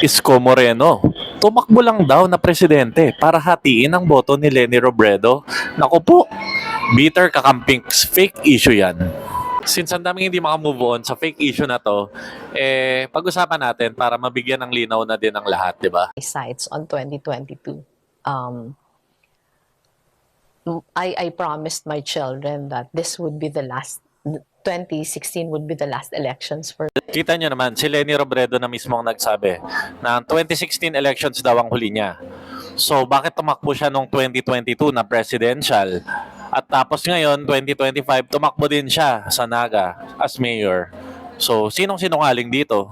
Isko Moreno. Tumakbo lang daw na presidente para hatiin ang boto ni Lenny Robredo. Naku po, bitter kakamping fake issue yan. Since ang daming hindi makamove on sa fake issue na to, eh, pag-usapan natin para mabigyan ng linaw na din ang lahat, di ba? sites on 2022. Um, I, I promised my children that this would be the last, 2016 would be the last elections for Kita nyo naman, si Lenny Robredo na mismo ang nagsabi na ang 2016 elections daw ang huli niya. So, bakit tumakbo siya noong 2022 na presidential? At tapos ngayon, 2025, tumakbo din siya sa Naga as mayor. So, sinong sinungaling dito?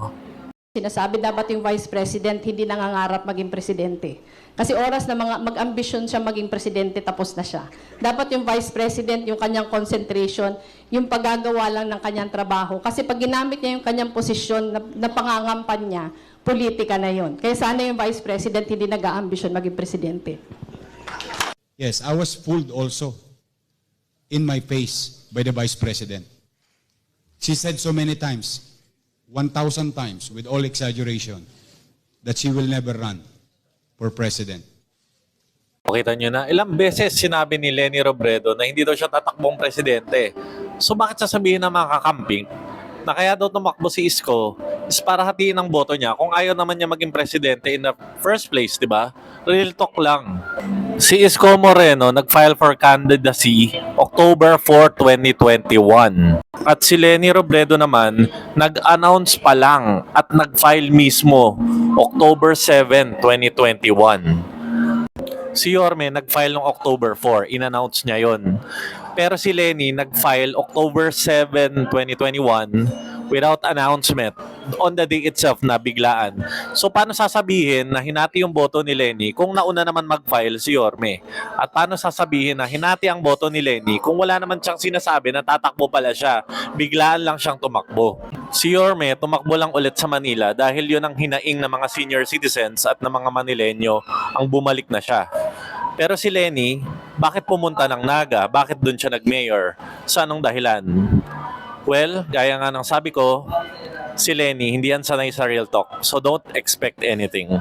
Sinasabi dapat yung vice president hindi nangangarap maging presidente. Kasi oras na mga mag-ambisyon siya maging presidente tapos na siya. Dapat yung vice president yung kanyang concentration, yung paggagawa lang ng kanyang trabaho. Kasi pag ginamit niya yung kanyang posisyon na, na pangangampan niya, politika na yon. Kaya sana yung vice president hindi nag-aambisyon maging presidente. Yes, I was fooled also in my face by the Vice President. She said so many times, 1,000 times, with all exaggeration, that she will never run for president. Kita nyo na, ilang beses sinabi ni Lenny Robredo na hindi daw siya tatakbong presidente. So bakit sasabihin ng mga kakamping na kaya daw tumakbo si Isko is para hatiin ang boto niya kung ayaw naman niya maging presidente in the first place, di ba? Real talk lang. Si Isko Moreno nag-file for candidacy October 4, 2021. At si Lenny Robredo naman nag-announce pa lang at nag-file mismo October 7, 2021. Si Yorme nag-file noong October 4, in-announce niya yon. Pero si Lenny nag-file October 7, 2021 without announcement on the day itself na biglaan. So paano sasabihin na hinati yung boto ni Lenny kung nauna naman mag-file si Yorme? At paano sasabihin na hinati ang boto ni Lenny kung wala naman siyang sinasabi na tatakbo pala siya, biglaan lang siyang tumakbo? Si Yorme tumakbo lang ulit sa Manila dahil yun ang hinaing ng mga senior citizens at ng mga Manilenyo ang bumalik na siya. Pero si Lenny, bakit pumunta ng Naga? Bakit doon siya nag-mayor? Sa anong dahilan? Well, gaya nga ng sabi ko, si Lenny, hindi yan sanay sa real talk. So don't expect anything.